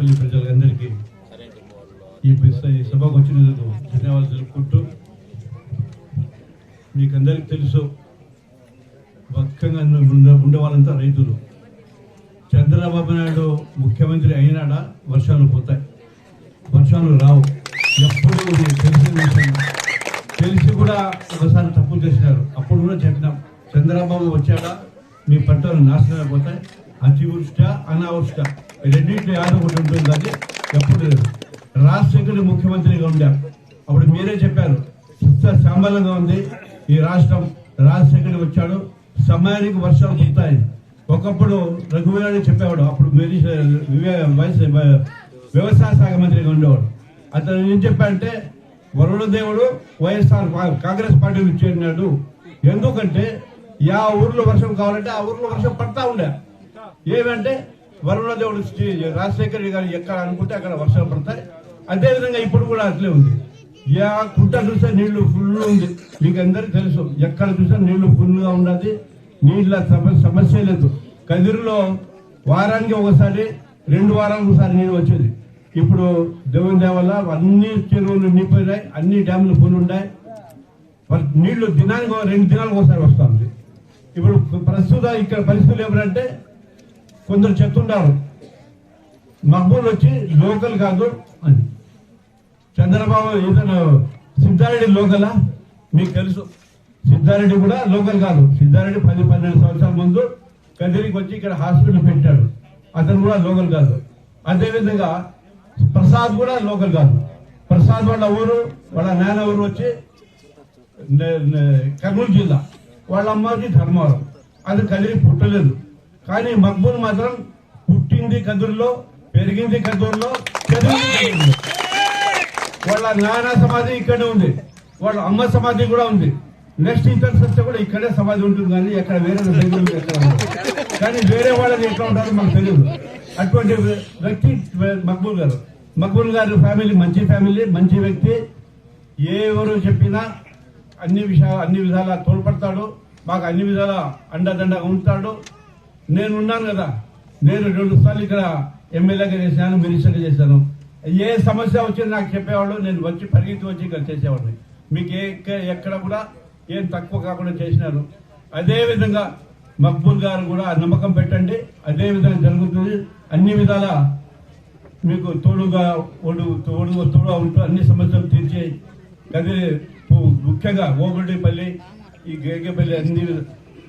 ప్రజలందరికీ ఈ సభకు వచ్చినందుకు ధన్యవాదాలు తెలుపుకుంటూ మీకందరికీ తెలుసు పక్కగా ఉండే ఉండే వాళ్ళంతా రైతులు. చంద్రబాబు నాయుడు ముఖ్యమంత్రి అయినాడా? వర్షాలు పోతాయి. వర్షాలు రావు. ఎప్పుడు తెలిసిన విషయం తెలిసి కూడా ఒకసారి తప్పు చేసినారు. అప్పుడు కూడా చెప్పినాం చంద్రబాబు వచ్చాడా? మీ పంటలు నాశనం అయిపోతాయి అతివృష్ట అనావృష్ట. రెండింటిలో యాదో ఒకటి ఉంటుంది కానీ ఎప్పుడు రాజశేఖరుడు రాజశేఖర్ ముఖ్యమంత్రిగా ఉండారు అప్పుడు మీరే చెప్పారు సుస్థ సంబలంగా ఉంది ఈ రాష్ట్రం. రాజశేఖరుడు వచ్చాడు సమయానికి వర్షాలు పుడతాయి ఒకప్పుడు రఘువీరాని చెప్పేవాడు అప్పుడు వివే- వైస్ వ్యవసాయ శాఖ మంత్రిగా ఉండేవాడు. అతను ఏం చెప్పాడంటే వరుణ దేవుడు వైఎస్ఆర్ కాంగ్రెస్ పార్టీకి చేరినాడు. ఎందుకంటే యా ఊర్లో వర్షం కావాలంటే ఆ ఊర్లో వర్షం పడతా ఉండే. ఏమంటే వరుణ దేవుడు రాజశేఖర్ గారు ఎక్కడ అనుకుంటే అక్కడ వర్షాలు పడతాయి. అదే విధంగా ఇప్పుడు కూడా అట్లే ఉంది. యా కుట్ట చూస్తే నీళ్ళు ఫుల్ ఉంది. మీకు అందరికీ తెలుసు ఎక్కడ చూస్తే నీళ్ళు ఫుల్గా ఉన్నది. నీళ్ళ సమస్య లేదు. కదిరిలో వారానికి ఒకసారి రెండు వారాలకు ఒకసారి నీళ్ళు వచ్చేది. ఇప్పుడు దేవుని దేవల్ల అన్ని చెరువులు నిండిపోయినాయి అన్ని డ్యాములు ఫుల్ ఉన్నాయి. నీళ్ళు దినానికి రెండు దినాలకు ఒకసారి వస్తుంది. ఇప్పుడు ప్రస్తుతం ఇక్కడ పరిస్థితులు ఏమిటంటే కొందరు చెప్తున్నారు మహబూల్ వచ్చి లోకల్ కాదు అని. చంద్రబాబు ఇతను సిద్ధారెడ్డి లోకలా? మీకు తెలుసు. సిద్ధారెడ్డి కూడా లోకల్ కాదు. సిద్ధారెడ్డి పది పన్నెండు సంవత్సరాల ముందు కదిరికి వచ్చి ఇక్కడ హాస్పిటల్ పెట్టాడు. అతను కూడా లోకల్ కాదు. అదేవిధంగా ప్రసాద్ కూడా లోకల్ కాదు. ప్రసాద్ వాళ్ళ ఊరు వాళ్ళ నాన్న ఊరు వచ్చి కర్నూలు జిల్లా. వాళ్ళ అమ్మకి ధర్మవరం. అది కదిరి పుట్టలేదు. కానీ మక్బూల్ మాత్రం పుట్టింది కదురులో పెరిగింది కదురులో చదివింది వాళ్ళ నాన్న సమాధి ఇక్కడే ఉంది. వాళ్ళ అమ్మ సమాధి కూడా ఉంది. నెక్స్ట్ ఇంటర్స్ వస్తే కూడా ఇక్కడే సమాధి ఉంటుంది కానీ ఎక్కడ వేరే బెంగళూరు ఎక్కడ కానీ వేరే వాళ్ళది ఎట్లా ఉంటారో మాకు తెలియదు అటువంటి వ్యక్తి మక్బూల్ గారు. మక్బూల్ గారు ఫ్యామిలీ మంచి ఫ్యామిలీ మంచి వ్యక్తి. ఎవరు చెప్పినా అన్ని విషయాలు అన్ని విధాలా తోడ్పడతాడు. మాకు అన్ని విధాలా అండదండగా ఉంటాడు. నేను ఉన్నాను కదా. నేను రెండు సార్లు ఇక్కడ ఎమ్మెల్యేగా చేశాను మినిస్టర్గా చేశాను. ఏ సమస్య వచ్చినా నాకు చెప్పేవాళ్ళు నేను వచ్చి పరిగెత్తి వచ్చి ఇక్కడ చేసేవాడిని. మీకు ఏ ఎక్కడ కూడా ఏం తక్కువ కాకుండా చేసినారు. అదేవిధంగా మక్బూల్ గారు కూడా నమ్మకం పెట్టండి. అదే విధంగా జరుగుతుంది. అన్ని విధాల మీకు తోడుగా ఒడు తోడు తోడుగా ఉంటూ అన్ని సమస్యలు తీర్చి అదే ముఖ్యంగా ఓగుడిపల్లి ఈ గేగేపల్లి అన్ని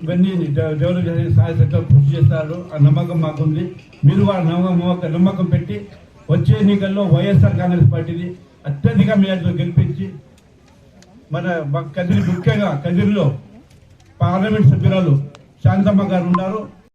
ఇవన్నీ డెవలప్ చేసే సహాయ సెక్టర్ కృషి చేస్తారు. ఆ నమ్మకం మాకుంది. మీరు కూడా నమ్మకం నమ్మకం పెట్టి వచ్చే ఎన్నికల్లో వైఎస్ఆర్ కాంగ్రెస్ పార్టీని అత్యధిక మేరతో గెలిపించి మన కదిరి ముఖ్యంగా కదిరిలో పార్లమెంట్ సభ్యురాలు శాంతమ్మ గారు ఉన్నారు.